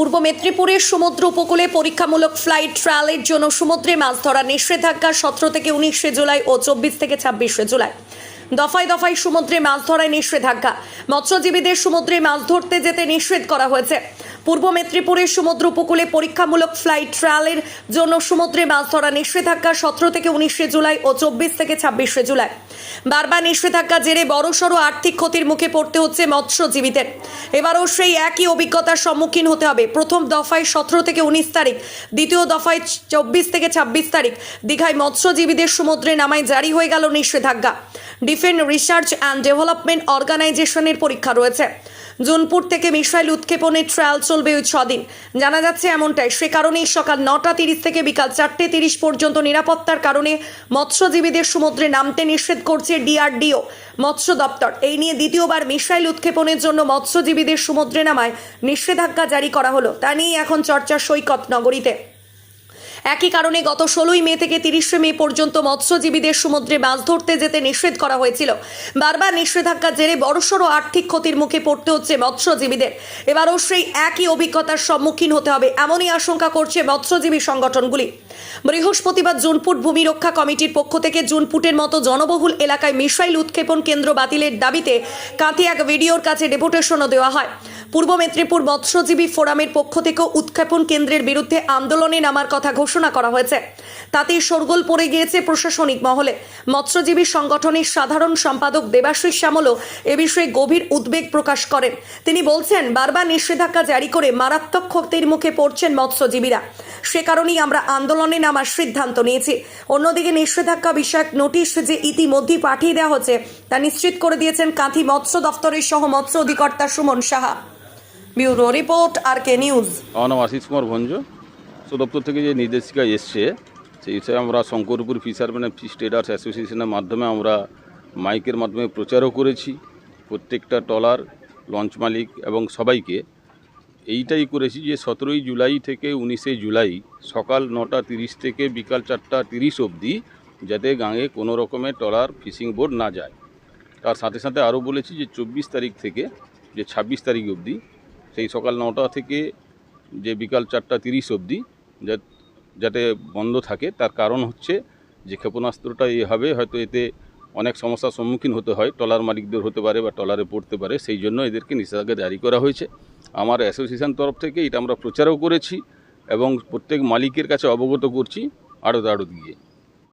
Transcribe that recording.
পূর্ব মেদিনীপুরের সমুদ্র উপকূলে পরীক্ষামূলক ফ্লাইট ট্রায়ালের জন্য সমুদ্রে মাছ ধরা নিষেধাজ্ঞা সতেরো থেকে উনিশে জুলাই ও চব্বিশ থেকে ছাব্বিশে জুলাই। দফায় দফায় সমুদ্রে মাছ ধরায় নিষেধাজ্ঞা। মৎস্যজীবীদের সমুদ্রে মাছ ধরতে যেতে নিষেধ করা হয়েছে। পূর্ব মেদিনীপুরের সমুদ্র উপকূলে পরীক্ষামূলক ফ্লাইট ট্রায়ালের জন্য সমুদ্রে মাছ ধরা নিষেধাজ্ঞা সতেরো থেকে উনিশে জুলাই ও চব্বিশ থেকে ছাব্বিশে জুলাই। বারবার নিষেধাজ্ঞা জেরে বড়সড় আর্থিক ক্ষতির মুখে পড়তে হচ্ছে মৎস্যজীবীদের। এবারও সেই একই অভিজ্ঞতার সম্মুখীন হতে হবে। প্রথম দফায় সতেরো থেকে উনিশ তারিখ, দ্বিতীয় দফায় চব্বিশ থেকে ছাব্বিশ তারিখ। দীঘায় মৎস্যজীবীদের সমুদ্রে নামায় জারি হয়ে গেল নিষেধাজ্ঞা। ডিফেন্স রিসার্চ অ্যান্ড ডেভেলপমেন্ট অর্গানাইজেশনের পরীক্ষা রয়েছে। জুনপুর থেকে মিসাইল উৎক্ষেপণের ট্রায়াল চলবে ওই ছদিন। জানা যাচ্ছে এমনটাই, সে কারণেই সকাল নটা তিরিশ থেকে বিকাল চারটে তিরিশ পর্যন্ত নিরাপত্তার কারণে মৎস্যজীবীদের সমুদ্রে নামতে নিষেধ করছে ডিআরডিও, মৎস্য দপ্তর। এই নিয়ে দ্বিতীয়বার মিসাইল উৎক্ষেপণের জন্য মৎস্যজীবীদের সমুদ্রে নামায় নিষেধাজ্ঞা জারি করা হলো। তা নিয়েই এখন চর্চা সৈকত নগরীতে। একই কারণে গত ষোলোই মে থেকে তিরিশে মে পর্যন্ত মৎস্যজীবীদের সমুদ্রে মাছ ধরতে যেতে নিষেধ করা হয়েছিল। বারবার নিষেধাজ্ঞার জেরে বড়সড় আর্থিক ক্ষতির মুখে পড়তে হচ্ছে মৎস্যজীবীদের। এবারও সেই একই অভিজ্ঞতার সম্মুখীন হতে হবে এমনই আশঙ্কা করছে মৎস্যজীবী সংগঠনগুলি। বৃহস্পতিবার জুনপুট ভূমি রক্ষা কমিটির পক্ষ থেকে জুনপুটের মতো জনবহুল এলাকায় মিসাইল উৎক্ষেপণ কেন্দ্র বাতিলের দাবিতে কাঁথি এক ভিডিওর কাছে ডেপুটেশনও দেওয়া হয়। পূর্ব মেদিনীপুর মৎস্যজীবী ফোরামের পক্ষ থেকেও উৎক্ষেপণ কেন্দ্রের বিরুদ্ধে আন্দোলনে নামার কথা ঘোষণা করা হয়েছে। তাতেই শোরগোল পড়ে গিয়েছে প্রশাসনিক মহলে। মৎস্যজীবী সংগঠনের সাধারণ সম্পাদক দেবাশিস শ্যামলও এ বিষয়ে গভীর উদ্বেগ প্রকাশ করেন। তিনি বলছেন, বারবার নিষেধাজ্ঞা জারি করে মারাত্মক ক্ষতির মুখে পড়ছেন মৎস্যজীবীরা। সে কারণেই আমরা আন্দোলনে নামার সিদ্ধান্ত নিয়েছি। অন্যদিকে নিষেধাজ্ঞা বিষয়ক নোটিশ যে ইতিমধ্যেই পাঠিয়ে দেওয়া হচ্ছে তা নিশ্চিত করে দিয়েছেন কাঁথি মৎস্য দপ্তরের সহ মৎস্য অধিকর্তা Suman Saha. Bureau report R K news. আমার নাম আশিস কুমার ভঞ্জ। দপ্তর থেকে যে নির্দেশিকা এসছে, সেই হিসাবে আমরা শঙ্করপুর ফিশারম্যান ফিশ ট্রেডার্স অ্যাসোসিয়েশনের মাধ্যমে আমরা মাইকের মাধ্যমে প্রচারও করেছি। প্রত্যেকটা টলার লঞ্চ মালিক এবং সবাইকে এইটাই করেছি যে সতেরোই জুলাই থেকে উনিশে জুলাই সকাল নটা তিরিশ থেকে বিকাল চারটা তিরিশ অবধি যাতে গাঙে কোনো রকমের টলার ফিশিং বোট না যায়। তার সাথে সাথে আরও বলেছি যে চব্বিশ তারিখ থেকে, যে ছাব্বিশ তারিখ অবধি সেই সকাল নটা থেকে যে বিকাল চারটা তিরিশ অবধি যাতে বন্ধ থাকে, তার কারণ হচ্ছে যে ক্ষেপণাস্ত্রটা এ হবে, হয়তো এতে অনেক সমস্যার সম্মুখীন হতে হয়। টলার মালিকদের হতে পারে বা টলারে পড়তে পারে, সেই জন্য এদেরকে নিষেধাজ্ঞা জারি করা হয়েছে। আমার অ্যাসোসিয়েশন তরফ থেকে এটা আমরা প্রচারও করেছি এবং প্রত্যেক মালিকের কাছে অবগত করছি আড়ত আড়ত গিয়ে।